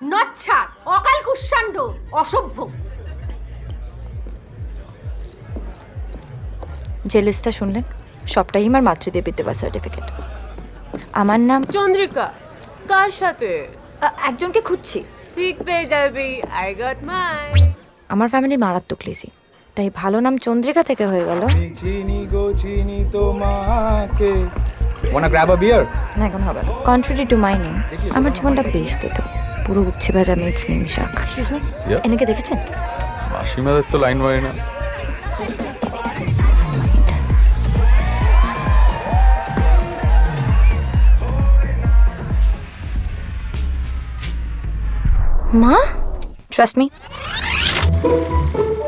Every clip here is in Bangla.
নচ্ছার অকাল কুষ্মাণ্ড অসভ্য। যে লিস্টটা শুনলেন সবটাই আমার মাতৃদেবীর দেওয়া সার্টিফিকেট আমার নাম চন্দ্রিকা কার সাথে? একজনকে খুঁজছি। ঠিক পেয়ে যাবি আই গট মাই আমার ফ্যামিলি মারাত্মক লেজি তাই ভালো নাম চন্দ্রিকা থেকে হয়ে গেল। চিনি গো চিনি তোমাকে। ওয়ানা গ্র্যাব আ বিয়ার না এখন হবে না। কন্ট্রারি টু মাই নেম আমার জীবনটা বেশ দিত পুরো উচ্ছে ভাজা মিক্স নিম শাক। এনেকে দেখেছেন? মাসিমাদের তো লাইন মারি না। মা? ট্রাস্ট মি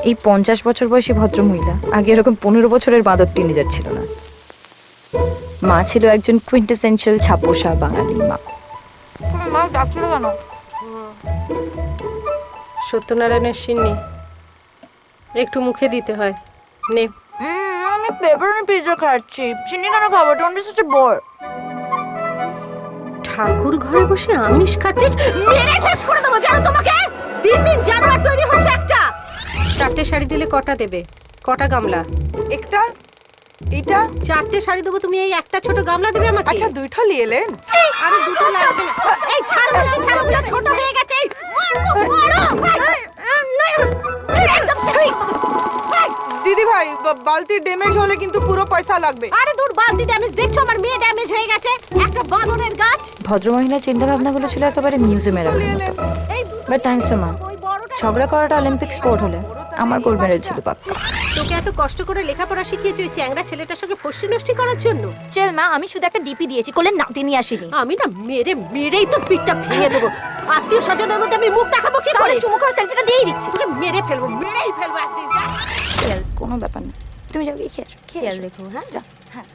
এই পঞ্চাশ বছর বয়সী ভদ্রমহিলা আগে এরকম পনেরো বছরের বাঁদর টিনেজার ছিল না। মা ছিল একজন কুইন্টেসেন্সিয়াল ছাপোষা বাঙালি মা। মা ডাকছিল কেন? সত্যনারায়ণের সিন্নি। একটু মুখে দিতে হয়। নে। আমি পেপারনি পিৎজা খাচ্ছি। চিনি কেন খাব? ডোন্ট বি সাচ বোর ঠাকুর ঘরে বসে আমিষ খাচ্ছিস? মেরে শেষ করে দেবো জানো তোমাকে? দিন দিন জানোয়ার তৈরি হচ্ছে একটা। চারটে শাড়ি দিলে কটা দেবে? কটা গামলা? একটা? এটা? চারটে শাড়ি দেবো তুমি এই একটা ছোট গামলা দেবে আমাকে? আচ্ছা দুইটা নিয়ে এলেন। আরে দুটো লাগবে না। এই ছাড় বলছি ছাড় ওগুলো ছোট হয়ে গেছে। দিদি ভাই বা- বালতির ড্যামেজ হলে কিন্তু পুরো পয়সা লাগবে। আরে দূর বালতি ড্যামেজ দেখছ? আমার মেয়ে ড্যামেজ হয়ে গেছে। একটা বানরের গাছ। ভদ্রমহিলার চিন্তা ভাবনাগুলো ছিল একেবারে মিউজিয়ামে রাখার মতো। বাট থ্যাঙ্কস টু মা। ঝগড়া করাটা অলিম্পিক স্পোর্ট হলে আমার গোল্ড মেডেল ছিল পাক্কা। তোকে এত কষ্ট করে লেখাপড়া শিখিয়েছি ওই চ্যাংড়া ছেলেটার সঙ্গে ফষ্টি নষ্টি করার জন্য? চেল মা আমি শুধু একটা ডিপি দিয়েছি কোলে নাতি নিয়ে আসিনি। আমি না মেরে মেরেই তোর পিঠটা ভেঙে দেবো। আত্মীয় স্বজনের মধ্যে আমি মুখ দেখাবো কি করে? চুমু করে সেলফিটা দিয়েই দিচ্ছি। তোকে মেরে ফেলব মেরেই ফেলব একদিন কোনো ব্যাপার না। তুমি যাও গিয়ে খেয়ে আসো খেয়ে খেয়াল। রেখো, হ্যাঁ? যা হ্যাঁ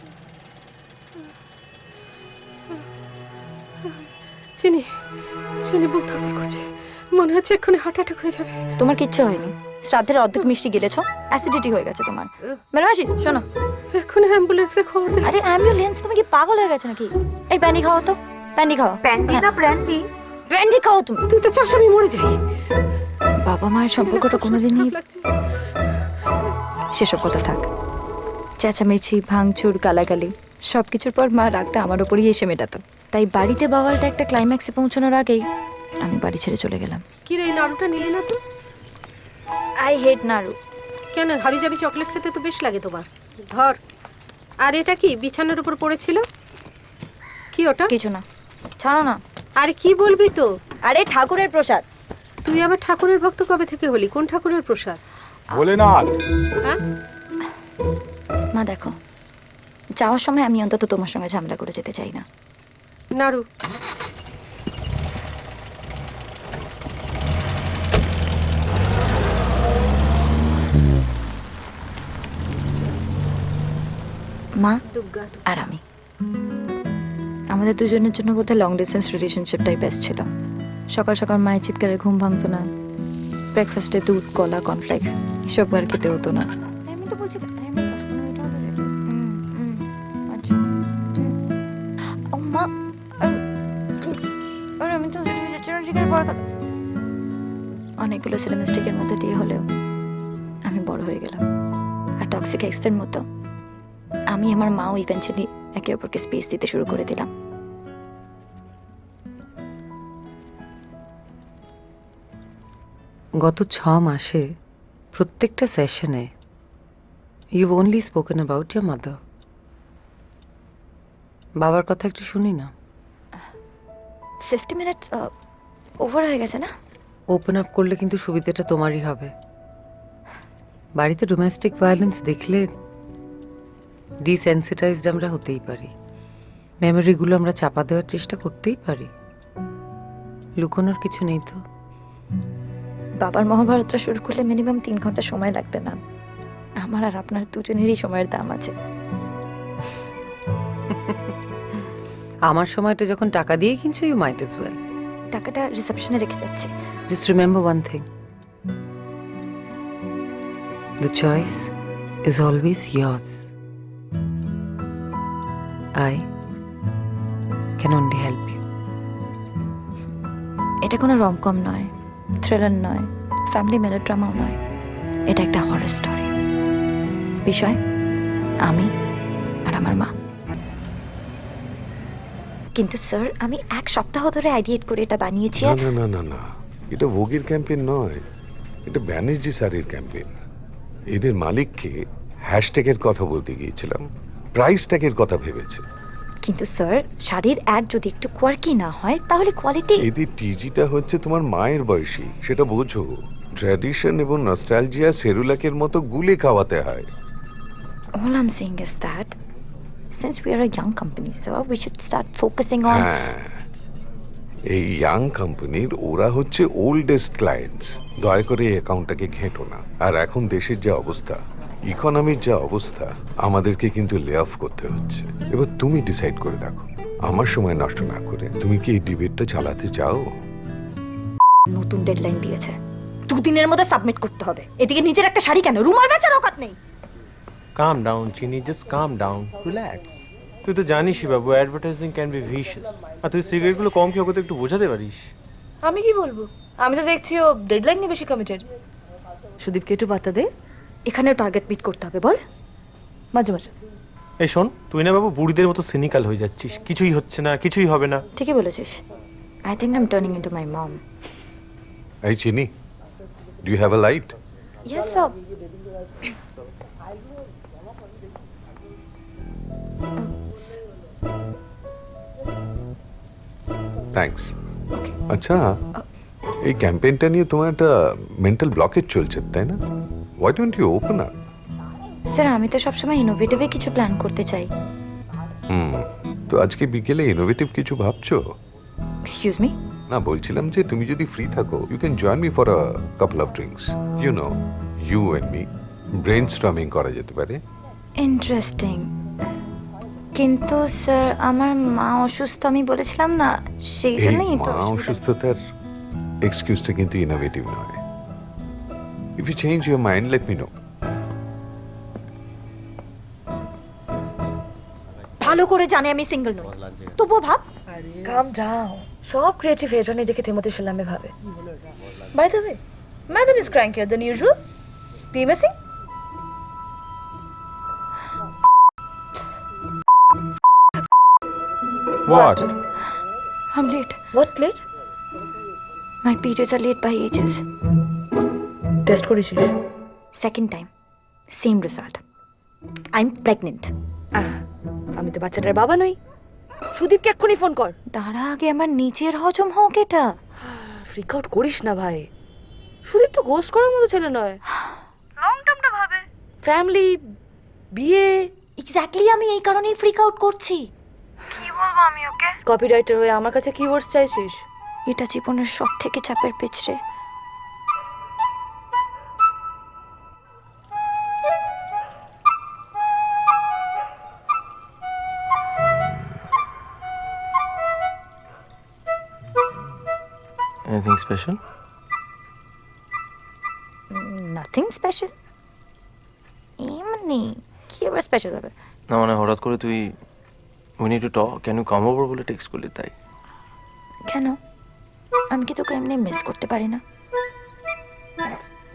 চিনি চিনি বুক ধরপড় করছে। মনে হচ্ছে এক্ষুনি হার্ট অ্যাটাক হয়ে যাবে। তোমার কিচ্ছু হয়নি। শ্রাদ্ধের অর্ধেক মিষ্টি গিলেছো অ্যাসিডিটি হয়ে গেছে তোমার। মেলামাসি শোনো। এক্ষুনি অ্যাম্বুলেন্সকে খবর দে আরে অ্যাম্বুলেন্স তুমি কি পাগল হয়ে গেছে নাকি? এই প্যান্ডি খাও তো প্যান্ডি খাও। প্যান্ডি না ব্র্যান্ডি ব্র্যান্ডি খাও তুমি। তুই তো চাস আমি মরে যাই। বাবা মায়ের সম্পর্কটা কোনোদিনই সেসব কথা থাক। চেঁচামেচি ভাঙচুর গালাগালি সব কিছুর পর মা রাগটা আমার ওপরই এসে মেটাতো। তাই বাড়িতে বাওয়ালটা একটা ক্লাইম্যাক্সে পৌঁছানোর আগেই আমি বাড়ি ছেড়ে চলে গেলাম। কি রে এই নাড়ুটা নিলি না তো আই হেট নাড়ু কেন হাবি যাবি চকলেট খেতে তো বেশ লাগে তোমার। ধর আর এটা কি বিছানার উপর পড়েছিল? কি ওটা? কিছু না। ছাড়ো না। আরে কি বলবি তো? আরে ঠাকুরের প্রসাদ। তুই আবার ঠাকুরের ভক্ত কবে থেকে হলি? কোন ঠাকুরের প্রসাদ? ভোলেনাথ! হ্যাঁ? মা দেখো যাওয়ার সময় আমি অন্তত তোমার সঙ্গে ঝামেলা করে যেতে চাই না। নাড়ু মা আর আমি। আমাদের দুজনের জন্য বোধহয় লং ডিস্টেন্স রিলেশনশিপটাই বেস্ট ছিল। সকাল সকাল মায়ের চিৎকারে ঘুম ভাঙতো না। ব্রেকফাস্টে দুধ কলা কর্নফ্লেক্স এসব আর খেতে হতো না। আমি তো বলছি আচ্ছা। মা আমি তো চিকেন পর অনেকগুলো সিলেমিস্টিকের মধ্যে দিয়ে হলেও আমি বড় হয়ে গেলাম। আর টক্সিক এক্সের মতো। আমি আমার মাও ইভেন্চুয়ালি একে অপরকে স্পেস দিতে শুরু করে দিলাম। গত ছ মাসে প্রত্যেকটা সেশনে you only spoken about your mother বাবার কথা একটু শুনি না? ফিফটি মিনিটস ওভার হয়ে গেছে না? ওপেন আপ করলে কিন্তু সুবিধাটা তোমারই হবে। বাড়িতে ডোমেস্টিক ভায়োলেন্স দেখলে ডিসেন্সিটাইজড আমরা হতেই পারি। মেমোরিগুলো আমরা চাপা দেওয়ার চেষ্টা করতেই পারি। লুকোনোর কিছু নেই তো। বাবার মহাভারতটা শুরু করলে মিনিমাম তিন ঘণ্টা সময় লাগবে ম্যাম আমার আর আপনার দুজনেরই সময়ের দাম আছে। আমার সময়টা যখন টাকা দিয়ে কিনছো ইউ মাইট এস ওয়েল টাকাটা রিসেপশনে রেখে যাচ্ছি। Just remember one thing. The choice is always yours. I can only help you. এটা কোনো রমকম নয় থ্রিলার নয় ফ্যামিলি মেলোড্রামাও নয়। এটা একটা হরর স্টোরি বিষয় আমি আর আমার মা। কিন্তু স্যার আমি এক সপ্তাহ ধরে আইডিয়েট করে এটা বানিয়েছি না আর না না না না। এটা ভোগের ক্যাম্পেইন নয়। এটা ব্যানার্জি স্যারের ক্যাম্পেইন এদের মালিককে হ্যাশট্যাগের কথা বলতে গিয়েছিলাম। প্রাইস ট্যাগের কথা ভেবেছে। কিন্তু স্যার শাড়ির অ্যাড যদি একটু কোয়ার্কি না হয় তাহলে কোয়ালিটি এদের টিজিটা হচ্ছে তোমার মায়ের বয়সী সেটা বোঝো। ট্র্যাডিশন এবং নস্টালজিয়া সেরুলাকের মতো গুলে খাওয়াতে হয়। All I'm saying is that since we are a young company, sir, we should start focusing on. হ্যাঁ। এই ইয়াং কোম্পানির ওরা হচ্ছে ওল্ডেস্ট ক্লায়েন্টস দয়া করে এই অ্যাকাউন্টটাকে ঘেঁটো না। আর এখন দেশের যা অবস্থা। ইকোনমির যা অবস্থা আমাদেরকে কিন্তু লে অফ করতে হচ্ছে। এবার তুমি ডিসাইড করে দেখো। আমার সময় নষ্ট না করে তুমি কি এই ডিবেটটা চালাতে চাও? নতুন ডেডলাইন দিয়েছে। দুদিনের মধ্যে সাবমিট করতে হবে। এদিকে নিজের একটা শাড়ি কেন? রুমাল বেচার অকাত নেই। Come down Chini just come down relax তুই তো জানিসই বাবু অ্যাডভার্টাইজিং ক্যান বি ভিশিয়াস আর তুই সিগারেটগুলো কম খেয়ে ওকে একটু বোঝাতে পারিস। আমি কি বলব? আমি তো দেখছি ও ডেডলাইন নিয়ে বেশি কমিটেড সুদীপকে একটু বার্তা দে। এখানেও টার্গেট মিট করতে হবে বল। মাঝে মাঝে। এই শোন তুই না বাবু বুড়িদের মতো সিনিক্যাল হয়ে যাচ্ছিস। কিছুই হচ্ছে না কিছুই হবে না। ঠিকই বলেছিস। I think I am turning into my mom এই Chini do you have a light yes sir thanks আচ্ছা এই ক্যাম্পেইনটা নিয়ে তোমার একটা মেন্টাল ব্লকেজ চলছে তাই না? Why don't you open up sir আমি তো সবসময় ইনোভেটিভে কিছু প্ল্যান করতে চাই। হুম তো আজকে বিকেলে ইনোভেটিভ কিছু ভাবছ? এক্সকিউজ মি না বলছিলাম যে তুমি যদি ফ্রি থাকো you can join me for a couple of drinks you know you and me brain storming করা যেতে পারে। ইন্টারেস্টিং কিন্তু স্যার আমার মা অসুস্থ আমি বলেছিলাম না সেই জন্যই অসুবিধা। অসুস্থতার এক্সকিউজটা কিন্তু ইনোভেটিভ নয়। If you change your mind let me know ভালো করে জানে আমি সিঙ্গেল নই। তবুও ভাব। কাম ডাউন সব ক্রিয়েটিভ হেডরা নিজেকে থেমতে শিলামে ভাবে। By the way madam is crankier than usual PMSing what I'm late. What late My periods are late by ages. Test করেছিস second time same result. I am pregnant আমি তো বাচ্চাটার বাবা নই। সুদীপকে এক্ষুনি ফোন কর। দাঁড়া আগে আমার নিজের হজম হোক এটা। ফ্রিক আউট করিস না ভাই। সুদীপ তো গোস্ট করার মতো ছেলে নয়। লং টার্মটা ভাবে। ফ্যামিলি বিয়ে। এক্স্যাক্টলি আমি এই কারণেই ফ্রিক আউট করছি। কি বলব আমি ওকে? কপিরাইটার হয়ে আমার কাছে কিওয়ার্ডস চাইছিস? এটা জীবনের সব থেকে চাপের পিছরে। এনিথিং স্পেশাল নাথিং স্পেশাল এমনি কি আবার স্পেশাল হবে? না মানে হঠাৎ করে তুই we need to talk can you come over বলে টেক্সট করলি তাই? কেন? আমি কি তোকে এমনি মিস করতে পারি না?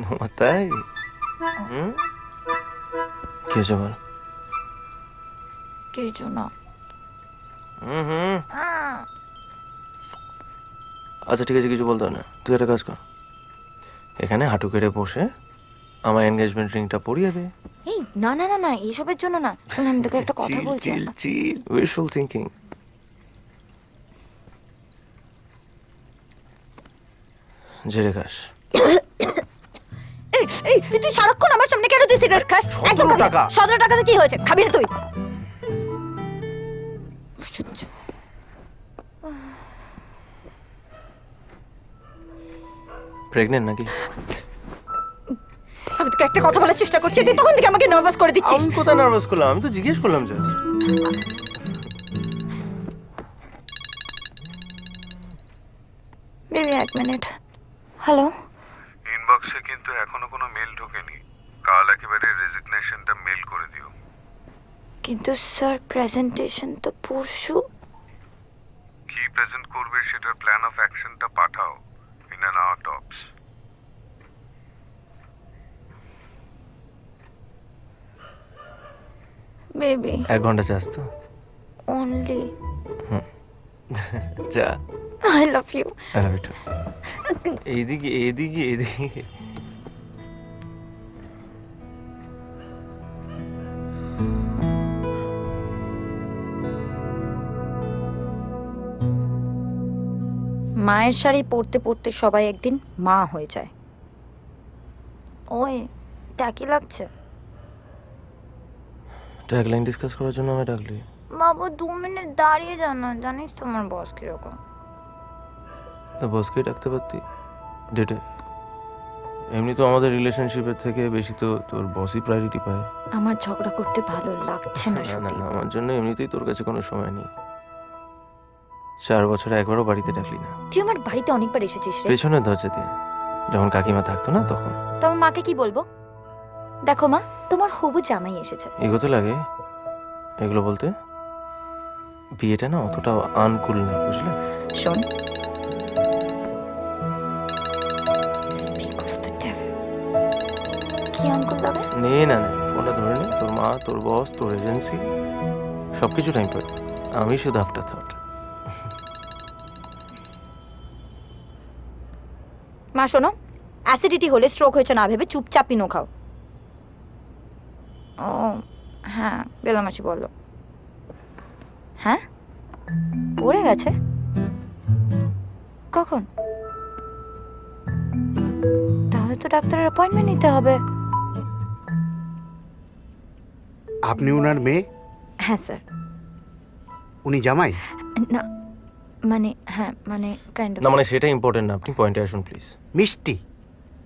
ও, তাই? হুম? কি হয়েছে বল? কিছু না। হুম হুম। আচ্ছা ঠিক আছে কিছু বলতে হবে না। তুই একটা কাজ কর। এখানে হাঁটু কেড়ে বসে আমার এনগেজমেন্ট রিংটা পরিয়ে দে। এই না না না না এইসবের জন্য না। শোন আমি তোকে একটা কথা বলছি চিল চিল উইশফুল থিঙ্কিং জেরে খাস। এই এই তুই সারাক্ষণ আমার সামনে কেন তুই সিগারেট খাস? একদম টাকা। সতেরো টাকাতে কি হয়েছে? খাবি না তুই। প্রেগনেন্ট নাকি? আমি তোকে একটা কথা বলার চেষ্টা করছি তুই তখন থেকে আমাকে নার্ভাস করে দিচ্ছিস। আমি কোথায় নার্ভাস করলাম? আমি তো জিজ্ঞেস করলাম জাস্ট বেবি এক মিনিট হ্যালো ইনবক্সে কিন্তু এখনও কোনো মেল ঢোকেনি। কাল একেবারে রেজিগনেশনটা মেল করে দিও। কিন্তু স্যার প্রেজেন্টেশন তো পরশু। কি প্রেজেন্ট করবে সেটার প্ল্যান অফ অ্যাকশনটা পাঠাও। বেবি এক ঘণ্টা চাস তো। অনলি যা। I love you I love you too. এইদিকে এইদিকে এইদিকে। মায়ের শাড়ি পরতে পরতে সবাই একদিন মা হয়ে যায়। ওই টাকি লাগছে? ট্যাগলাইন ডিসকাস করার জন্য আমি ডাকলি। বাবু দু মিনিট দাঁড়িয়ে যা না জানিস তোমার বস কীরকম। তা বসকেই ডাকতে পারতি? ডেটে এমনি তো আমাদের রিলেশনশিপের থেকে বেশি তো তোর বসই প্রায়োরিটি পায়। আমার ঝগড়া করতে ভালো লাগছে না না না আমার জন্য এমনিতেই তোর কাছে কোনো সময় নেই। চার বছরে একবারও বাড়িতে ডাকলি না। তুই আমার বাড়িতে অনেকবার এসেছিস রে। পেছনের দরজা দিয়ে। যখন কাকিমা থাকতো না তখন। তো আমার মাকে কি বলব? দেখো মা তোমার হবু জামাই এসেছে। এগোতে লাগে? এগুলো বলতে? বিয়েটা না অতটাও আনকুল না বুঝলে? শোন। Speak of কি আনকুল লাগে নে না নে ফোনটা ধরে নে। তোর মা তোর বস তোর এজেন্সি সব কিছু টাইম পাই আমি শুধু আফটার থট মা শোনো অ্যাসিডিটি হলে স্ট্রোক হয়েছে না ভেবে চুপচাপ পিনো খাও। ও হ্যাঁ বেলামাসি বলল হ্যাঁ? পড়ে গেছে? কখন? তাহলে তো ডাক্তারের অ্যাপয়েন্টমেন্ট নিতে হবে। আপনি ওনার মেয়ে? হ্যাঁ স্যার। উনি জামাই? না মানে হ্যাঁ মানে কাইন্ড না অফ মানে সেটা ইম্পর্টেন্ট না আপনি পয়েন্টে আসুন প্লিজ মিষ্টি।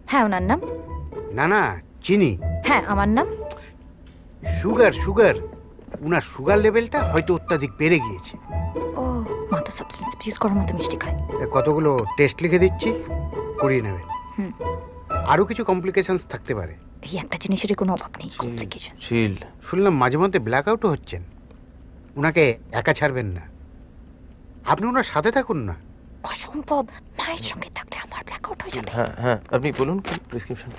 হ্যাঁ ওনার নাম? না না চিনি। হ্যাঁ আমার নাম? সুগার সুগার উনার সুগার লেভেলটা হয়তো অত্যাধিক বেড়ে গিয়েছে। ও মা তো সাবস্টেন্স ইউজ করার মতো মিষ্টি খায়। কতগুলো টেস্ট লিখে দিচ্ছি করিয়ে নেবেন। হুম। আরও কিছু কমপ্লিকেশনস থাকতে পারে। এই একটা জিনিসেরই কোনো অভাব নেই কমপ্লিকেশন চিল শুনলাম মাঝে মধ্যে ব্ল্যাক আউটও হচ্ছেন। উনাকে একা ছাড়বেন না। আপনি ওনার সাথে থাকুন না। অসম্ভব মায়ের সঙ্গে থাকলে আমার ব্ল্যাক আউট হয়ে যাবে। হ্যাঁ হ্যাঁ আপনি বলুন কি প্রেসক্রিপশন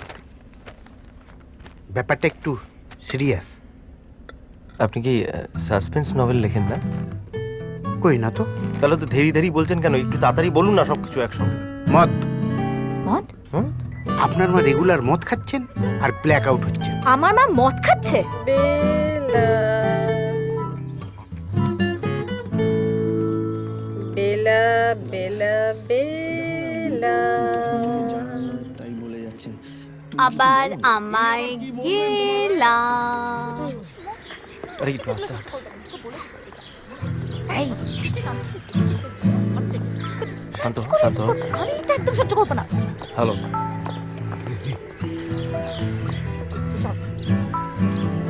ব্যাপারটা একটু সিরিয়াস। আপনি কি সাসপেন্স নভেল লেখেন না? কই না তো। তাহলে তো ধেরি ধেরি বলছেন কেন? একটু তাড়াতাড়ি বলুন না সব কিছু একসঙ্গে। মদ। মদ? হুম? আপনার মা রেগুলার মদ খাচ্ছেন আর ব্ল্যাক আউট হচ্ছে। আমার মা মদ খাচ্ছে? বেলা বেলা বেলা বেলা। আবার আমায় গেলা আরে এই শান্ত শান্ত। আমি একদম সহ্য করব না। হ্যালো।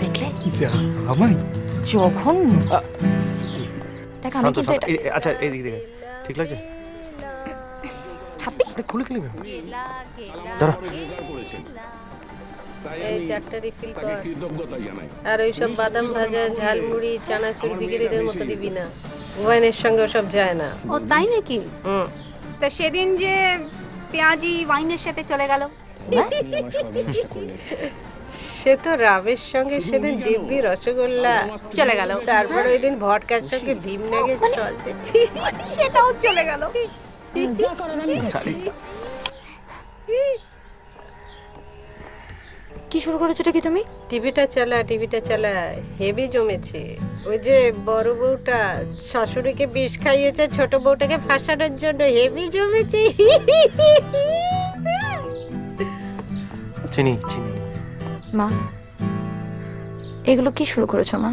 দেখলে? আমায়? যখন। দেখ আমি কিন্তু আচ্ছা এইদিক থেকে ঠিক লাগছে? আরে খুলে খুলে দাঁড়া। এই চারটা রিফিল কর। আর ওই সব বাদাম ভাজা ঝালমুড়ি চানাচুর বিক্রিদের মতো দিবি না। ওয়াইনের সঙ্গে ওসব যায় না। ও তাই নাকি? হুম। তা সেদিন যে পেঁয়াজি ওয়াইনের সাথে চলে গেল। সে তো রামের সঙ্গে সেদিন দিব্যি রসগোল্লা চলে গেল। তারপর ওই দিন ভটকার সঙ্গে ভীমনাগে চলতে। সেটাও চলে গেল। কি শুরু করেছ এটা কি তুমি? টিভিটা চালা টিভিটা চালা হেভি জমেছে। ওই যে বড় বউটা শাশুড়িকে বিষ খাইয়েছে ছোট বউটাকে ফাঁসানোর জন্য হেভি জমেছে। চিনি চিনি। মা এগুলো কি শুরু করেছ মা?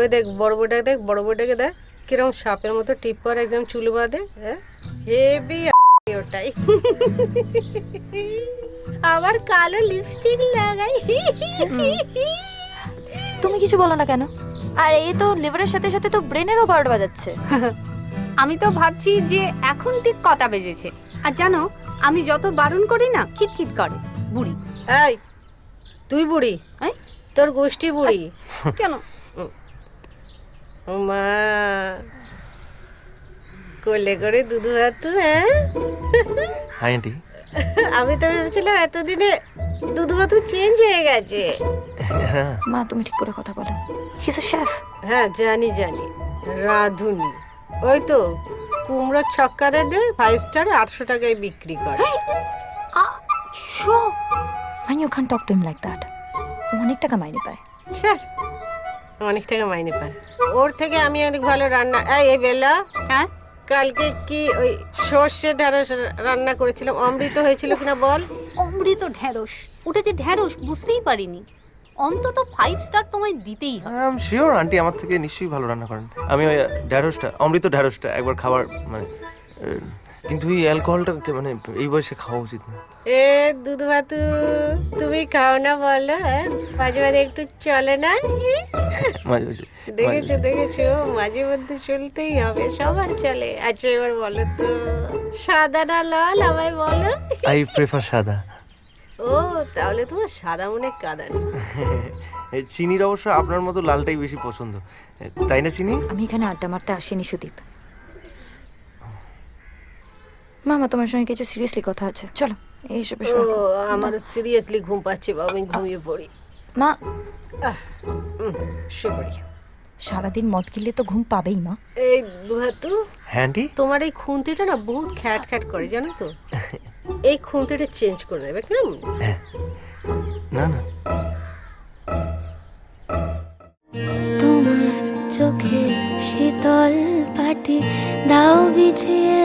ওই দেখ বড় বউটাকে দেখ বড় বউটাকে দেখ। কীরকম সাপের মতো টিপ পর একদম চুল বাঁধে হ্যাঁ? হেভি ওটাই। আবার কালো লিপস্টিক লাগাই। তুমি কিছু বলো না কেন? আর এই তো লিভারের সাথে সাথে তো ব্রেনেরও বারোটা বাজাচ্ছে। আমি তো ভাবছি যে এখন ঠিক কটা বেজেছে। আর জানো আমি যত বারণ করি না খিটখিট করে। বুড়ি। এই তুই বুড়ি? তোর গোষ্ঠী বুড়ি। কেন? মা কোলে করে দুধু হাতু হ্যাঁ? Hi aunty. আমি তো ভেবেছিলাম এতদিনে দুধ ভাতু চেঞ্জ হয়ে গেছে। হ্যাঁ। মা তুমি ঠিক করে কথা বলো। হিস এ শেফ হ্যাঁ জানি জানি। রাঁধুনি। ওই তো কুমড়োর ছক্কারে দে ফাইভ স্টারে আটশো টাকায় বিক্রি করে। So. My you can talk to him like that অনেক টাকা মাইনে পায়। স্যার অনেক টাকা মাইনে পায়। ওর থেকে আমি অনেক ভালো রান্না এই এই বেলা হ্যাঁ? কালকে কি ওই সর্ষে ঢেঁড়স রান্না করেছিলাম। অমৃত হয়েছিল কিনা বল? অমৃত ঢ্যাঁড়স ওটা যে ঢ্যাঁড়স বুঝতেই পারিনি। অন্তত ফাইভ স্টার তোমায় দিতেই হবে। আই এম শিওর আন্টি আমার থেকে নিশ্চয়ই ভালো রান্না করেন। আমি ওই ঢ্যাঁড়সটা অমৃত ঢ্যাঁড়সটা একবার খাবার মানে কিন্তু এই অ্যালকোহলটা মানে এই বয়সে খাওয়া উচিত না। এ দুধ ভাতু তুমি খাও না বলো হ্যাঁ? মাঝে মাঝে একটু চলে না? মাঝে মাঝে দেখেছ দেখেছ মাঝে মধ্যে চলতেই হবে সবার চলে। আচ্ছা এবার বলো তো সাদা না লাল আমায় বলো? আই প্রেফার সাদা। ও তাহলে তোমার সাদা মনে কাদা চিনির অবশ্য আপনার মতো লালটাই বেশি পছন্দ। তাই না চিনি? আমি এখানে আড্ডা মারতে আসিনি সুদীপ। মামা তোমার সঙ্গে কিছু সিরিয়াসলি কথা আছে। চলো এইসব ও আমার সিরিয়াসলি ঘুম পাচ্ছে বাবা আমি ঘুমিয়ে পড়ি। মা। শুয়ে পড়ি। সারাদিন মদ গিললে তো ঘুম পাবেই মা। এই দুহাতু হ্যাঁ আন্টি? তোমার এই খুন্তিটা না বহুত খ্যাট খ্যাট করে জানো তো? এই খুন্তিটা চেঞ্জ করে দেবে কেমন? না না। তোমার চোখের শীতল পাটি দাও বিছিয়ে